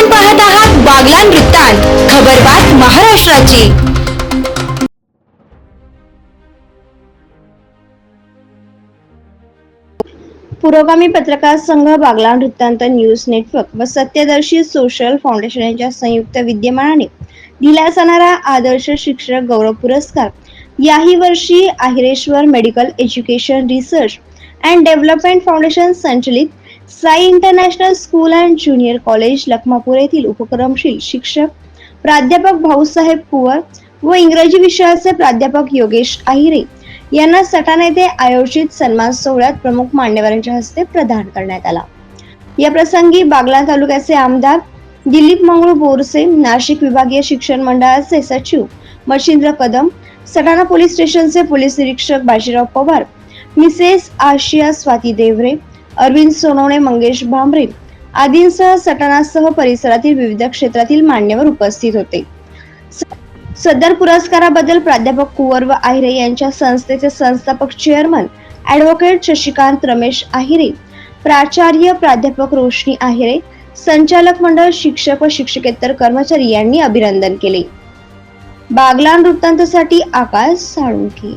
आपण पाहत आहात बागलान वृत्तांत. खबरबात महाराष्ट्राची. पुरोगामी पत्रकार संघ बागला वृत्तांत न्यूज नेटवर्क व सत्यदर्शी सोशल फाउंडेशन यांच्या संयुक्त विद्यमानाने दिला जाणारा आदर्श शिक्षक गौरव पुरस्कार. याही वर्षी Ahireshwar medical education research and development foundation संचलित Sai international school and junior college Lakhmapur येथील उपक्रमशील शिक्षक प्राध्यापक भाऊसाहेब कुवर व इंग्रजी विषयाचे प्राध्यापक योगेश आहिरे यांना सटाणा येथे आयोजित सन्मान सोहळ्यात प्रमुख मान्यवरांच्या हस्ते प्रदान करण्यात आला. या प्रसंगी बागला तालुक्याचे आमदार दिलीप मंगळू बोरसे नाशिक विभागीय शिक्षण मंडळाचे सचिव मच्छिंद्र कदम सटाणा पोलीस स्टेशनचे पोलीस निरीक्षक बाजीराव पवार मिसेस आशिया स्वाती देवरे अरविंद सोनवणे मंगेश भांबरे आदींसह सटाणासह परिसरातील विविध क्षेत्रातील मान्यवर उपस्थित होते. सदर पुरस्काराबद्दल प्राध्यापक कुवर व आहिरे यांच्या संस्थेचे संस्थापक चेअरमन ऍडव्होकेट शशिकांत रमेश आहिरे प्राचार्य प्राध्यापक रोशनी आहिरे संचालक मंडळ शिक्षक व शिक्षकेतर कर्मचारी यांनी अभिनंदन केले. बागलान वृत्तांतसाठी आकाश साळुंकी